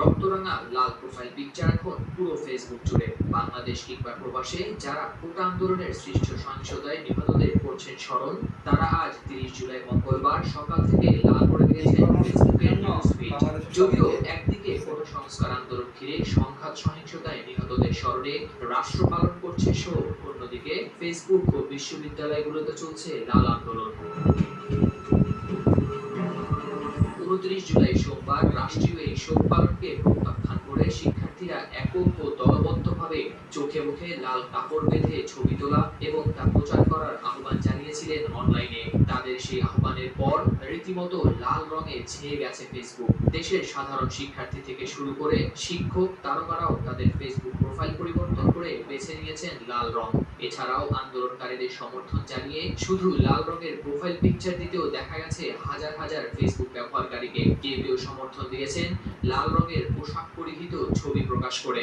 রক্তরাঙা, লাল profile picture এখন পুরো Facebook জুড়ে। বাংলাদেশ কিংবা প্রবাসে যারা কোটা আন্দোলনের সৃষ্ট সহিংসতায় নিহতদের করছেন স্মরণ, তারা আজ তিরিশ জুলাই মঙ্গলবার সকাল থেকে লাল করে দিয়েছেন ফেসবুকের যদিও একদিকে কোনো সংস্কার আন্দোলন ঘিরে সংঘাত সহিংসতায় নিহতদের স্মরণে রাষ্ট্র পালন করছে শোক, অন্যদিকে ফেসবুক ও বিশ্ববিদ্যালয়গুলোতে চলছে লাল আন্দোলন। উনত্রিশ জুলাই সোমবার রাষ্ট্রীয় এই শোক পালনকে প্রত্যাখ্যান করে শিক্ষার্থীরা একক ও দলবদ্ধভাবে চোখে মুখে লাল কাপড় বেঁধে ছবি তোলা এবং তা প্রচার করার আহ্বান জানিয়েছিলেন অনলাইনে। তাদের সেই আহ্বানের পর রীতিমতো লাল রঙে ছেয়ে গেছে ফেসবুক। দেশের সাধারণ শিক্ষার্থী থেকে শুরু করে শিক্ষক, তারকারাও তাদের ফেসবুক প্রোফাইল পরিবর্তন বেছে নিয়েছেন লাল রং। এছাড়াও আন্দোলনকারীদের সমর্থন জানিয়ে শুধু লাল রঙের প্রোফাইল পিকচার দিতেও দেখা গেছে হাজার হাজার ফেসবুক ব্যবহারকারীকে। কেউ কেউ সমর্থন দিয়েছেন লাল রঙের পোশাক পরিহিত ছবি প্রকাশ করে।